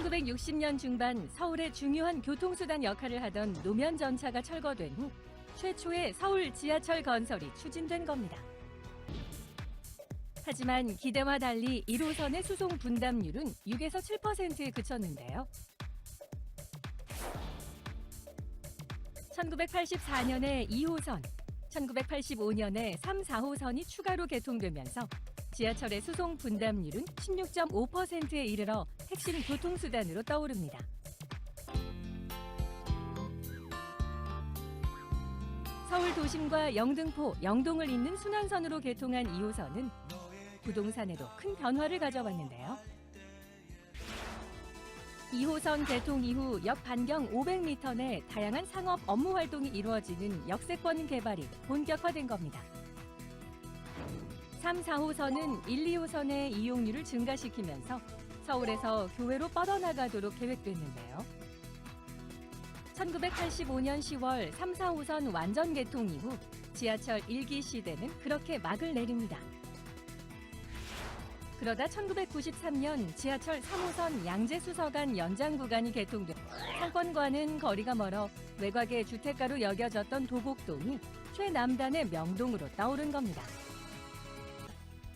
1960년 중반 서울의 중요한 교통수단 역할을 하던 노면 전차가 철거된 후 최초의 서울 지하철 건설이 추진된 겁니다. 하지만 기대와 달리 1호선의 수송 분담률은 6에서 7%에 그쳤는데요. 1984년에 2호선, 1985년에 3, 4호선이 추가로 개통되면서 지하철의 수송 분담률은 16.5%에 이르러 핵심 교통수단으로 떠오릅니다. 서울 도심과 영등포, 영동을 잇는 순환선으로 개통한 2호선은 부동산에도 큰 변화를 가져왔는데요. 2호선 개통 이후 역 반경 500m 내 다양한 상업 업무 활동이 이루어지는 역세권 개발이 본격화된 겁니다. 3, 4호선은 1, 2호선의 이용률을 증가시키면서 서울에서 교외로 뻗어나가도록 계획됐는데요. 1985년 10월 3, 4호선 완전 개통 이후 지하철 1기 시대는 그렇게 막을 내립니다. 그러다 1993년 지하철 3호선 양재수서간 연장 구간이 개통돼 상권과는 거리가 멀어 외곽의 주택가로 여겨졌던 도곡동이 최남단의 명동으로 떠오른 겁니다.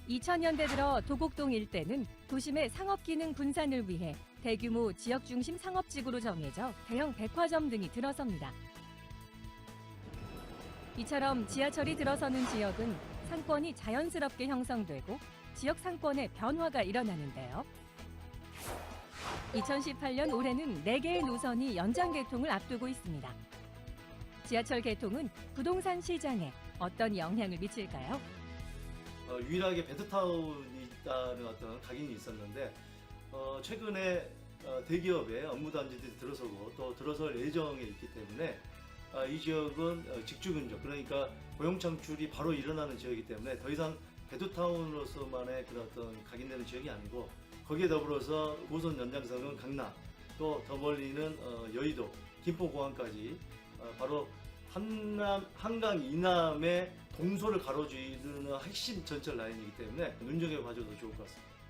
2000년대 들어 도곡동 일대는 도심의 상업 기능 분산을 위해 대규모 지역 중심 상업지구로 정해져 대형 백화점 등이 들어섭니다. 이처럼 지하철이 들어서는 지역은 상권이 자연스럽게 형성되고 지역 상권의 변화가 일어나는데요. 2018년 올해는 4개의 노선이 연장 개통을 앞두고 있습니다. 지하철 개통은 부동산 시장에 어떤 영향을 미칠까요? 어, 유일하게 베드타운이 있다는 어떤 각인이 있었는데 어, 최근에 어, 대기업의 업무 단지들이 들어서고 또 들어설 예정에 있기 때문에 아, 이 지역은 어, 직주근접 그러니까 고용 창출이 바로 일어나는 지역이기 때문에 더 이상 베드타운으로서만의 그런 어떤 각인되는 지역이 아니고 거기에 더불어서 5선 연장선은 강남 또 더 멀리는 어, 여의도 김포공항까지 어, 바로 한남, 한강 이남의 동서를 가로지르는 핵심 전철 라인이기 때문에 눈여겨봐줘도 좋을 것 같습니다.